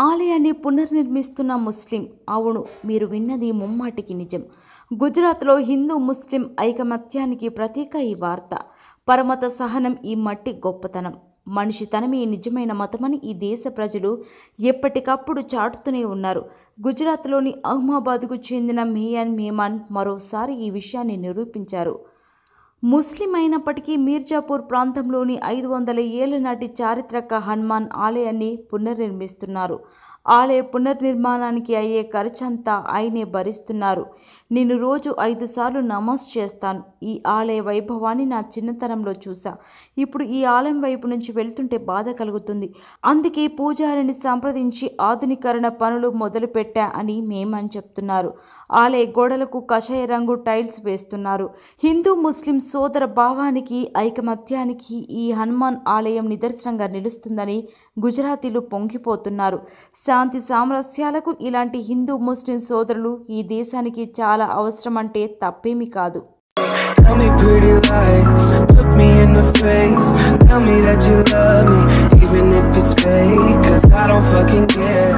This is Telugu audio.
ఆలయాన్ని పునర్నిర్మిస్తున్న ముస్లిం. అవును మీరు విన్నది ముమ్మాటికి నిజం. గుజరాత్లో హిందూ ముస్లిం ఐకమత్యానికి ప్రతీక ఈ వార్త. పరమత సహనం ఈ మట్టి గొప్పతనం. మనిషి తనమే నిజమైన మతమని ఈ దేశ ప్రజలు ఎప్పటికప్పుడు చాటుతూనే ఉన్నారు. గుజరాత్లోని అహ్మాబాద్కు చెందిన మియాన్ మేమాన్ మరోసారి ఈ విషయాన్ని నిరూపించారు. ముస్లిం అయినప్పటికీ మీర్జాపూర్ ప్రాంతంలోని ఐదు వందల ఏళ్ళ నాటి చారిత్రక హనుమాన్ ఆలయాన్ని పునర్నిర్మిస్తున్నారు. ఆలయ పునర్నిర్మాణానికి అయ్యే ఖర్చంతా ఆయనే భరిస్తున్నారు. నేను రోజు ఐదు సార్లు నమాజ్ చేస్తాను. ఈ ఆలయ వైభవాన్ని నా చిన్నతనంలో చూసా ఇప్పుడు ఈ ఆలయం వైపు నుంచి వెళ్తుంటే బాధ కలుగుతుంది. అందుకే పూజారిని సంప్రదించి ఆధునీకరణ పనులు మొదలుపెట్టా అని మేమని చెప్తున్నారు. ఆలయ గోడలకు కషాయ రంగు టైల్స్ వేస్తున్నారు. హిందూ ముస్లిం సోదర భావానికి ఐకమత్యానికి ఈ హనుమాన్ ఆలయం నిదర్శనంగా నిలుస్తుందని గుజరాతీలు పొంగిపోతున్నారు శాంతి సామరస్యాలకు ఇలాంటి హిందూ ముస్లిం సోదరులు ఈ దేశానికి చాలా అవసరం అంటే తప్పేమీ కాదు Tell me pretty lies, look me in the face. Tell me that you love me, even if it's fake. Cause I don't fucking care.